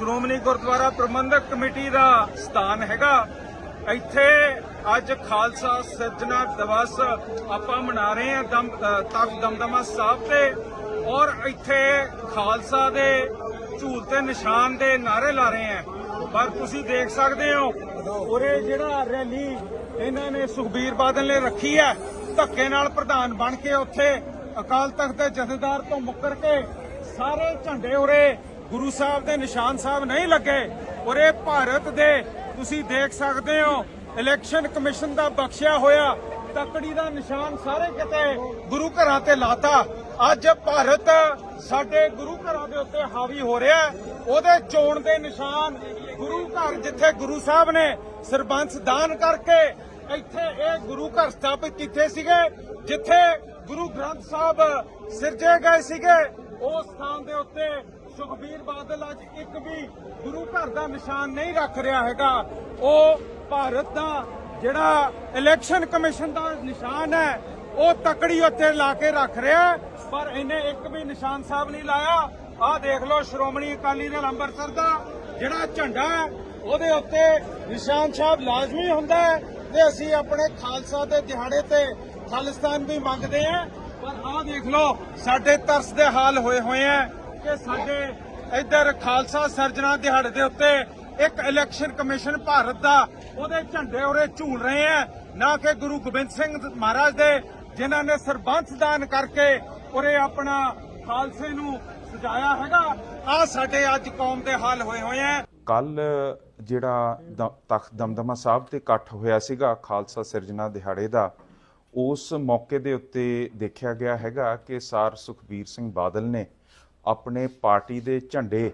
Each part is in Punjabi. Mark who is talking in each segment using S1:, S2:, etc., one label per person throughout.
S1: ਸ਼੍ਰੋਮਣੀ ਗੁਰਦੁਆਰਾ ਪ੍ਰਬੰਧਕ ਕਮੇਟੀ ਦਾ ਸਥਾਨ ਹੈਗਾ। ਇੱਥੇ ਅੱਜ ਖਾਲਸਾ ਸਿਰਜਣਾ ਦਿਵਸ ਆਪਾਂ ਮਨਾ ਰਹੇ ਹਾਂ ਦਮ ਅ, ਦਮਦਮਾ ਸਾਹਿਬ ਤੇ। ਔਰ ਇੱਥੇ ਖਾਲਸਾ ਦੇ ਝੂਲ ਤੇ ਨਿਸ਼ਾਨ ਦੇ ਨਾਰੇ ਲਾ ਰਹੇ ਹਾਂ। ਪਰ ਤੁਸੀਂ ਦੇਖ ਸਕਦੇ ਹੋ ਉਰੇ ਜਿਹੜਾ ਰੈਲੀ ਇਹਨਾਂ ਨੇ ਸੁਖਬੀਰ ਬਾਦਲ ਨੇ ਰੱਖੀ ਹੈ ਧੱਕੇ ਨਾਲ ਪ੍ਰਧਾਨ ਬਣ ਕੇ ਉੱਥੇ ਅਕਾਲ ਤਖਤ ਦੇ ਜਥੇਦਾਰ ਤੋਂ ਮੁੱਕਰ ਕੇ ਸਾਰੇ ਝੰਡੇ ਉਰੇ ਗੁਰੂ ਸਾਹਿਬ ਦੇ ਨਿਸ਼ਾਨ ਸਾਹਿਬ ਨਹੀਂ ਲੱਗੇ। ਔਰ ਇਹ ਭਾਰਤ ਦੇ, ਤੁਸੀਂ ਦੇਖ ਸਕਦੇ ਹੋ ਇਲੈਕਸ਼ਨ ਕਮਿਸ਼ਨ ਦਾ ਬਖਸ਼ਿਆ ਹੋਇਆ, ਤਕੜੀ ਦਾ ਨਿਸ਼ਾਨ ਸਾਰੇ ਕਿਤੇ ਗੁਰੂ ਘਰਾਂ ਤੇ ਲਾਤਾ। ਅੱਜ ਭਾਰਤ ਸਾਡੇ ਗੁਰੂ ਘਰਾਂ ਦੇ ਉੱਤੇ ਹਾਵੀ ਹੋ ਰਿਹਾ ਉਹਦੇ ਚੋਣ ਦੇ ਨਿਸ਼ਾਨ ਗੁਰੂ ਘਰ ਜਿੱਥੇ ਗੁਰੂ ਸਾਹਿਬ ਨੇ ਸਰਬੰਸ ਦਾਨ ਕਰਕੇ ਇੱਥੇ ਇਹ ਗੁਰੂ ਘਰ ਸਥਾਪਿਤ ਕੀਤੇ ਸੀਗੇ, ਜਿੱਥੇ ਗੁਰੂ ਗ੍ਰੰਥ ਸਾਹਿਬ ਸਿਰਜੇ ਗਏ ਸੀਗੇ ਉਸ ਸਥਾਨ ਦੇ ਉੱਤੇ ਸੁਖਬੀਰ ਬਾਦਲ ਅੱਜ ਇੱਕ ਵੀ ਗੁਰੂ ਘਰ ਦਾ ਨਿਸ਼ਾਨ ਨਹੀਂ ਰੱਖ ਰਿਹਾ ਹੈਗਾ। ਉਹ ਭਾਰਤ ਦਾ ਜਿਹੜਾ ਇਲੈਕਸ਼ਨ ਕਮਿਸ਼ਨ ਦਾ ਨਿਸ਼ਾਨ ਹੈ, ਉਹ ਤਕੜੀ ਉੱਤੇ ਲਾ ਕੇ ਰੱਖ ਰਿਹਾ ਪਰ ਇਹਨੇ ਇੱਕ ਵੀ ਨਿਸ਼ਾਨ ਸਾਹਿਬ ਨਹੀਂ ਲਾਇਆ। ਆਹ ਦੇਖ ਲਓ ਸ਼੍ਰੋਮਣੀ ਅਕਾਲੀ ਦਲ ਅੰਮ੍ਰਿਤਸਰ ਦਾ ਜਿਹੜਾ ਝੰਡਾ ਹੈ, ਉਹਦੇ ਉੱਤੇ ਨਿਸ਼ਾਨ ਸਾਹਿਬ ਲਾਜ਼ਮੀ ਹੁੰਦਾ ਹੈ ਤੇ ਅਸੀਂ ਆਪਣੇ ਖਾਲਸਾ ਦੇ ਦਿਹਾੜੇ ਤੇ ਖਾਲਿਸਤਾਨ ਵੀ ਮੰਗਦੇ ਹਾਂ। ਪਰ ਆਹ ਦੇਖ ਲਓ, ਸਾਡੇ ਤਰਸ ਦੇ ਹਾਲ ਹੋਏ ਹੋਏ ਆ ਕਿ ਸਾਡੇ ਇੱਧਰ ਖਾਲਸਾ ਸਰਜਣਾ ਦਿਹਾੜੇ ਦੇ ਉੱਤੇ ਇੱਕ ਇਲੈਕਸ਼ਨ ਕਮਿਸ਼ਨ ਭਾਰਤ ਦਾ ਉਹਦੇ ਝੰਡੇ ਉਰੇ ਝੂਲ ਰਹੇ ਆ ਨਾ ਕਿ ਗੁਰੂ ਗੋਬਿੰਦ ਸਿੰਘ ਮਹਾਰਾਜ ਦੇ, ਜਿਨ੍ਹਾਂ ਨੇ ਸਰਬੰਸ ਦਾਨ ਕਰਕੇ ਉਰੇ ਆਪਣਾ ਖਾਲਸੇ ਨੂੰ ਸਜਾਇਆ ਹੈਗਾ। ਆ ਸਾਡੇ ਅੱਜ ਕੌਮ ਦੇ ਹਾਲ ਹੋਏ ਹੋਏ ਆ
S2: ਕੱਲ ਜਿਹੜਾ ਦ- ਤਖਤ ਦਮਦਮਾ ਸਾਹਿਬ ਤੇ ਇਕੱਠ ਹੋਇਆ ਸੀਗਾ ਖਾਲਸਾ ਸਿਰਜਣਾ ਦਿਹਾੜੇ ਦਾ, ਉਸ ਮੌਕੇ ਦੇ ਉੱਤੇ ਦੇਖਿਆ ਗਿਆ ਹੈਗਾ ਕਿ ਸਾਰ ਸੁਖਬੀਰ ਸਿੰਘ ਬਾਦਲ ਨੇ ਆਪਣੇ ਪਾਰਟੀ ਦੇ ਝੰਡੇ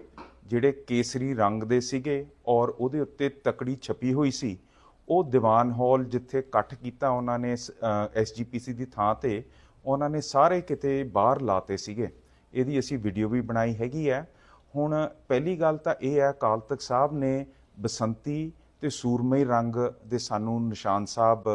S2: ਜਿਹੜੇ ਕੇਸਰੀ ਰੰਗ ਦੇ ਸੀਗੇ ਔਰ ਉਹਦੇ ਉੱਤੇ ਤਕੜੀ ਛਪੀ ਹੋਈ ਸੀ, ਉਹ ਦੀਵਾਨ ਹਾਲ ਜਿੱਥੇ ਇਕੱਠ ਕੀਤਾ ਉਹਨਾਂ ਨੇ ਐਸਜੀਪੀਸੀ ਦੀ ਥਾਂ ਤੇ, ਉਹਨਾਂ ਨੇ ਸਾਰੇ ਕਿਤੇ ਬਾਹਰ ਲਾਤੇ ਸੀਗੇ। ਇਹਦੀ ਅਸੀਂ ਵੀਡੀਓ ਵੀ ਬਣਾਈ ਹੈਗੀ ਹੈ। ਹੁਣ ਪਹਿਲੀ ਗੱਲ ਤਾਂ ਇਹ ਹੈ, ਅਕਾਲ ਤਖਤ ਸਾਹਿਬ ਨੇ ਬਸੰਤੀ ਤੇ ਸੂਰਮਈ ਰੰਗ ਦੇ ਸਾਨੂੰ ਨਿਸ਼ਾਨ ਸਾਹਿਬ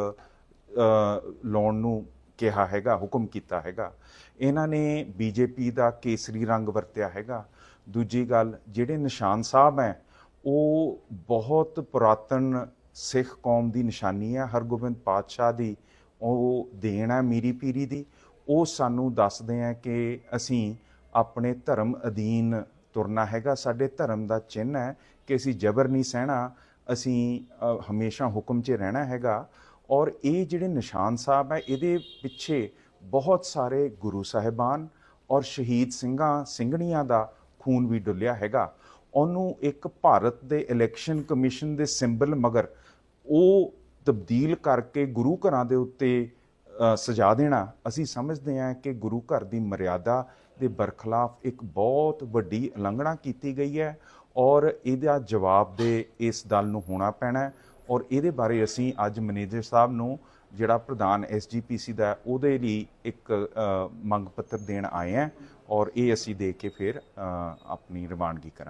S2: ਲਾਉਣ ਨੂੰ ਕਿਹਾ ਹੈਗਾ, ਹੁਕਮ ਕੀਤਾ ਹੈਗਾ। ਇਹਨਾਂ ਨੇ ਬੀਜੇਪੀ ਦਾ ਕੇਸਰੀ ਰੰਗ ਵਰਤਿਆ ਹੈਗਾ। ਦੂਜੀ ਗੱਲ, ਜਿਹੜੇ ਨਿਸ਼ਾਨ ਸਾਹਿਬ ਹੈ, ਉਹ ਬਹੁਤ ਪੁਰਾਤਨ ਸਿੱਖ ਕੌਮ ਦੀ ਨਿਸ਼ਾਨੀ ਹੈ, ਹਰਗੋਬਿੰਦ ਪਾਤਸ਼ਾਹ ਦੀ। ਉਹ ਦੇਣ ਹੈ ਮੀਰੀ ਪੀਰੀ ਦੀ। ਉਹ ਸਾਨੂੰ ਦੱਸਦੇ ਆ ਕਿ ਅਸੀਂ ਆਪਣੇ ਧਰਮ ਅਧੀਨ ਤੁਰਨਾ ਹੈਗਾ। ਸਾਡੇ ਧਰਮ ਦਾ ਚਿੰਨ੍ਹ ਹੈ ਕਿ ਅਸੀਂ ਜ਼ਬਰ ਨਹੀਂ ਸਹਿਣਾ, ਅਸੀਂ ਹਮੇਸ਼ਾ ਹੁਕਮ 'ਚ ਰਹਿਣਾ ਹੈਗਾ। ਔਰ ਇਹ ਜਿਹੜੇ ਨਿਸ਼ਾਨ ਸਾਹਿਬ ਹੈ, ਇਹਦੇ ਪਿੱਛੇ ਬਹੁਤ ਸਾਰੇ ਗੁਰੂ ਸਾਹਿਬਾਨ ਔਰ ਸ਼ਹੀਦ ਸਿੰਘਾਂ, ਸਿੰਘਣੀਆਂ ਦਾ ਖੂਨ ਵੀ ਡੁੱਲਿਆ ਹੈਗਾ। ਉਹਨੂੰ ਇੱਕ ਭਾਰਤ ਦੇ ਇਲੈਕਸ਼ਨ ਕਮਿਸ਼ਨ ਦੇ ਸਿੰਬਲ ਮਗਰ ਉਹ ਤਬਦੀਲ ਕਰਕੇ ਗੁਰੂ ਘਰਾਂ ਦੇ ਉੱਤੇ ਸਜਾ ਦੇਣਾ, ਅਸੀਂ ਸਮਝਦੇ ਹਾਂ ਕਿ ਗੁਰੂ ਘਰ ਦੀ ਮਰਿਆਦਾ ਦੇ ਬਰਖਲਾਫ ਇੱਕ ਬਹੁਤ ਵੱਡੀ ਉਲੰਘਣਾ ਕੀਤੀ ਗਈ ਹੈ ਔਰ ਇਹਦਾ ਜਵਾਬ ਦੇ ਇਸ ਦਲ ਨੂੰ ਹੋਣਾ ਪੈਣਾ ਹੈ। ਔਰ ਇਹਦੇ ਬਾਰੇ ਅਸੀਂ ਅੱਜ ਮੈਨੇਜਰ ਸਾਹਿਬ ਨੂੰ ਜਿਹੜਾ ਪ੍ਰਧਾਨ ਐਸਜੀਪੀਸੀ ਦਾ ਉਹਦੇ ਲਈ ਇੱਕ ਮੰਗ ਪੱਤਰ ਦੇਣ ਆਏ ਹਾਂ ਔਰ ਇਹ ਅਸੀਂ ਦੇ ਕੇ ਫਿਰ ਆਪਣੀ ਰਵਾਨਗੀ ਕਰਾਂਗੇ।